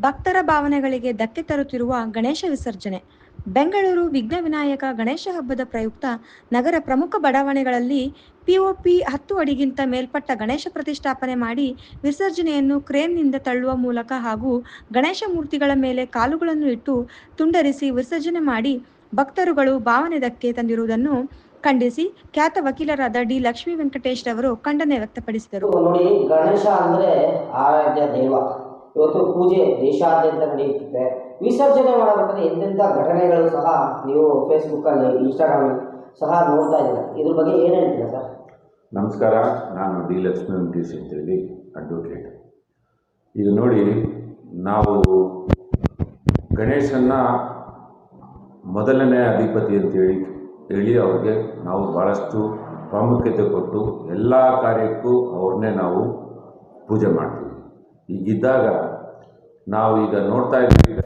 ಭಕ್ತರ ಭಾವನೆಗಳಿಗೆ ಧಕ್ಕೆ ತರುತ್ತಿರುವ ಗಣೇಶ ವಿಸರ್ಜನೆ. ಬೆಂಗಳೂರು ವಿಘ್ನ ವಿನಾಯಕ ಗಣೇಶ ಹಬ್ಬದ ಪ್ರಯುಕ್ತ ನಗರ ಪ್ರಮುಖ ಬಡಾವಣೆಗಳಲ್ಲಿ ಪಿಒಪಿ ಹತ್ತು ಅಡಿಗಿಂತ ಮೇಲ್ಪಟ್ಟ ಗಣೇಶ ಪ್ರತಿಷ್ಠಾಪನೆ ಮಾಡಿ ವಿಸರ್ಜನೆಯನ್ನು ಕ್ರೇನ್ನಿಂದ ತಳ್ಳುವ ಮೂಲಕ ಹಾಗೂ ಗಣೇಶ ಮೂರ್ತಿಗಳ ಮೇಲೆ ಕಾಲುಗಳನ್ನು ಇಟ್ಟು ತುಂಡರಿಸಿ ವಿಸರ್ಜನೆ ಮಾಡಿ ಭಕ್ತರುಗಳು ಭಾವನೆ ಧಕ್ಕೆ ತಂದಿರುವುದನ್ನು ಖಂಡಿಸಿ ಖ್ಯಾತ ವಕೀಲರಾದ ಡಿ ಲಕ್ಷ್ಮೀ ವೆಂಕಟೇಶ್ ರವರು ಖಂಡನೆ ವ್ಯಕ್ತಪಡಿಸಿದರು. ಗಣೇಶ ಅಂದ್ರೆ ದೈವ. ಇವತ್ತು ಪೂಜೆ ದೇಶಾದ್ಯಂತ ನಡೆಯುತ್ತಿದೆ ವಿಸರ್ಜನೆ ಮಾಡಬೇಕಾದ್ರೆ ಎಂತೆಂಥ ಘಟನೆಗಳು ಸಹ ನೀವು ಫೇಸ್ಬುಕ್ಕಲ್ಲಿ ಇನ್ಸ್ಟಾಗ್ರಾಮಲ್ಲಿ ಸಹ ನೋಡ್ತಾ ಇದ್ದೀರಾ? ಇದ್ರ ಬಗ್ಗೆ ಏನು ಹೇಳ್ತೀರಾ ಸರ್? ನಮಸ್ಕಾರ, ನಾನು ಡಿ ಲಕ್ಷ್ಮೀ ವೆಂಕಟೇಶ್ ಅಂತೇಳಿ ಅಡ್ವೊಕೇಟ್ ಇದು ನೋಡಿ, ನಾವು ಗಣೇಶನ್ನ ಮೊದಲನೇ ಅಧಿಪತಿ ಅಂತೇಳಿ ಹೇಳಿ ಅವ್ರಿಗೆ ನಾವು ಭಾಳಷ್ಟು ಪ್ರಾಮುಖ್ಯತೆ ಕೊಟ್ಟು ಎಲ್ಲ ಕಾರ್ಯಕ್ಕೂ ಅವ್ರನ್ನೇ ನಾವು ಪೂಜೆ ಮಾಡ್ತೀವಿ. ಈಗಿದ್ದಾಗ ನಾವು ಈಗ ನೋಡ್ತಾ ಇದ್ದೀವಿ.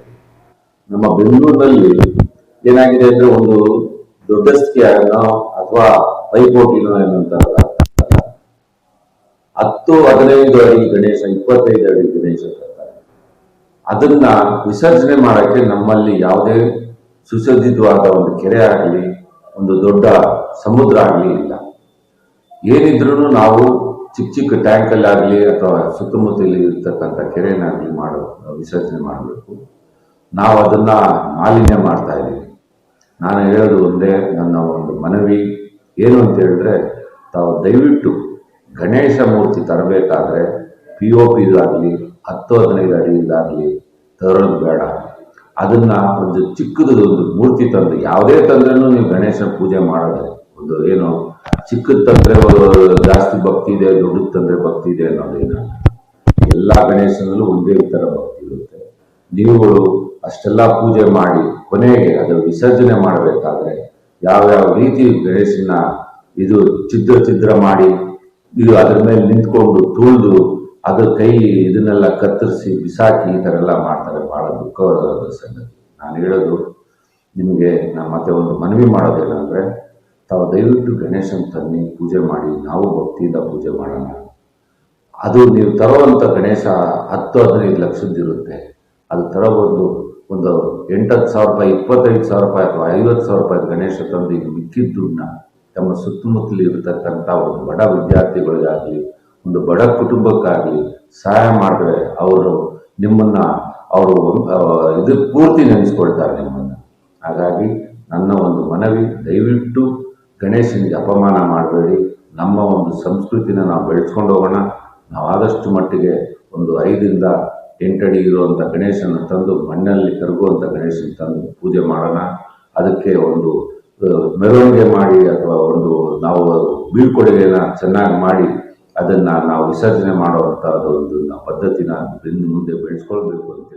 ನಮ್ಮ ಬೆಂಗಳೂರಿನಲ್ಲಿ ಏನಾಗಿದೆ ಅಂದ್ರೆ ಒಂದು ದೊಡ್ಡ ದೊಡ್ಡಸ್ತಿಯಾಗನೋ ಅಥವಾ ಪೈಪೋಟಿನೋ ಏನಂತಾರಲ್ಲ ಹತ್ತು ಹದಿನೈದು ಅಡಿ ಗಣೇಶ, ಇಪ್ಪತ್ತೈದು ಅಡಿ ಗಣೇಶ ಅದನ್ನ ವಿಸರ್ಜನೆ ಮಾಡಕ್ಕೆ ನಮ್ಮಲ್ಲಿ ಯಾವುದೇ ಸುಸಜ್ಜಿತವಾದ ಒಂದು ಕೆರೆ ಆಗಲಿ, ಒಂದು ದೊಡ್ಡ ಸಮುದ್ರ ಆಗಲಿ ಇಲ್ಲ. ಏನಿದ್ರೂ ನಾವು ಚಿಕ್ಕ ಚಿಕ್ಕ ಟ್ಯಾಂಕಲ್ಲಾಗಲಿ ಅಥವಾ ಸುತ್ತಮುತ್ತಲಿ ಇರ್ತಕ್ಕಂಥ ಕೆರೆಯನ್ನಾಗಲಿ ಮಾಡೋ, ವಿಸರ್ಜನೆ ಮಾಡಬೇಕು. ನಾವು ಅದನ್ನ ಮಾಲಿನ್ಯ ಮಾಡ್ತಾ ಇದ್ದೀವಿ. ನಾನು ಹೇಳೋದು ಒಂದೇ, ನನ್ನ ಒಂದು ಮನವಿ. ಏನು ಅಂತ ಹೇಳಿದ್ರೆ, ತಾವು ದಯವಿಟ್ಟು ಗಣೇಶ ಮೂರ್ತಿ ತರಬೇಕಾದ್ರೆ ಪಿ ಒ ಪಿದಾಗಲಿ ಹತ್ತು ಹದಿನೈದು ಅಡಿಯಿಂದಾಗಲಿ ತರೋದು ಬೇಡ. ಅದನ್ನ ಒಂದು ಚಿಕ್ಕದೊಂದು ಮೂರ್ತಿ ತಂದು, ಯಾವುದೇ ತಂದ್ರೂ ನೀವು ಗಣೇಶ ಪೂಜೆ ಮಾಡೋದೇ ಒಂದು ಏನು ಚಿಕ್ಕದು ತಂದ್ರೆ ಜಾಸ್ತಿ ಭಕ್ತಿ ಇದೆ, ದೊಡ್ಡ ತಂದ್ರೆ ಭಕ್ತಿ ಇದೆ ಅನ್ನೋದೇನ ಎಲ್ಲ ಗಣೇಶನಲ್ಲೂ ಒಂದೇ ತರ ಭಕ್ತಿ ಇರುತ್ತೆ. ನೀವುಗಳು ಅಷ್ಟೆಲ್ಲ ಪೂಜೆ ಮಾಡಿ ಕೊನೆಗೆ ಅದು ವಿಸರ್ಜನೆ ಮಾಡಬೇಕಾದ್ರೆ ಯಾವ್ಯಾವ ರೀತಿ ಗಣೇಶನ ಇದು ಛಿದ್ರ ಚಿದ್ರ ಮಾಡಿ ಇದು ಅದ್ರ ಮೇಲೆ ನಿಂತ್ಕೊಂಡು ತುಳಿದು ಅದ್ರ ಕೈ ಇದನ್ನೆಲ್ಲ ಕತ್ತರಿಸಿ ಬಿಸಾಕಿ ಈ ಥರ ಎಲ್ಲ ಮಾಡ್ತಾರೆ, ಬಹಳ ದುಃಖವಾದ ಸಂಗತಿ. ನಾನು ಹೇಳೋದು ನಿಮಗೆ ನಾನು ಮತ್ತೆ ಒಂದು ಮನವಿ ಮಾಡೋದೇನೆಂದರೆ ತಾವು ದಯವಿಟ್ಟು ಗಣೇಶನ ತನ್ನಿ ಪೂಜೆ ಮಾಡಿ, ನಾವು ಭಕ್ತಿಯಿಂದ ಪೂಜೆ ಮಾಡೋಣ. ಅದು ನೀವು ತರುವಂಥ ಗಣೇಶ ಹತ್ತು ಹದಿನೈದು ಲಕ್ಷದ್ದಿರುತ್ತೆ ಅದು ತರಬಹುದು. ಒಂದು ಎಂಟತ್ತು ಸಾವಿರ ರೂಪಾಯಿ, ಇಪ್ಪತ್ತೈದು ಸಾವಿರ ರೂಪಾಯಿ ಅಥವಾ ಐವತ್ತು ಸಾವಿರ ರೂಪಾಯಿ ಗಣೇಶ ತಂದು ಈಗ ಮಿಕ್ಕಿದ ತಮ್ಮ ಸುತ್ತಮುತ್ತಲು ಇರತಕ್ಕಂಥ ಒಂದು ಬಡ ವಿದ್ಯಾರ್ಥಿಗಳಿಗಾಗಲಿ ಒಂದು ಬಡ ಕುಟುಂಬಕ್ಕಾಗಲಿ ಸಹಾಯ ಮಾಡಿದ್ರೆ ಅವರು ನಿಮ್ಮನ್ನು ಅವರು ಇದು ಪೂರ್ತಿ ನೆನೆಸ್ಕೊಳ್ತಾರೆ ನಿಮ್ಮನ್ನು. ಹಾಗಾಗಿ ನನ್ನ ಒಂದು ಮನವಿ, ದಯವಿಟ್ಟು ಗಣೇಶನಿಗೆ ಅಪಮಾನ ಮಾಡಬೇಡಿ. ನಮ್ಮ ಒಂದು ಸಂಸ್ಕೃತಿನ ನಾವು ಬೆಳೆಸ್ಕೊಂಡು ಹೋಗೋಣ. ನಾವು ಆದಷ್ಟು ಮಟ್ಟಿಗೆ ಒಂದು ಐದರಿಂದ ಎಂಟಡಿ ಇರುವಂಥ ಗಣೇಶನ ತಂದು ಮಣ್ಣಲ್ಲಿ ಕರಗುವಂಥ ಗಣೇಶನ ತಂದು ಪೂಜೆ ಮಾಡೋಣ. ಅದಕ್ಕೆ ಒಂದು ಮೆರವಣಿಗೆ ಮಾಡಿ ಅಥವಾ ಒಂದು ನಾವು ಬೀಳ್ಕೊಡುಗೆನ ಚೆನ್ನಾಗಿ ಮಾಡಿ ಅದನ್ನು ನಾವು ವಿಸರ್ಜನೆ ಮಾಡುವಂಥ ಒಂದು ಪದ್ಧತಿನ ಮುಂದೆ ಬೆಳೆಸ್ಕೊಳ್ಬೇಕು ಅಂತ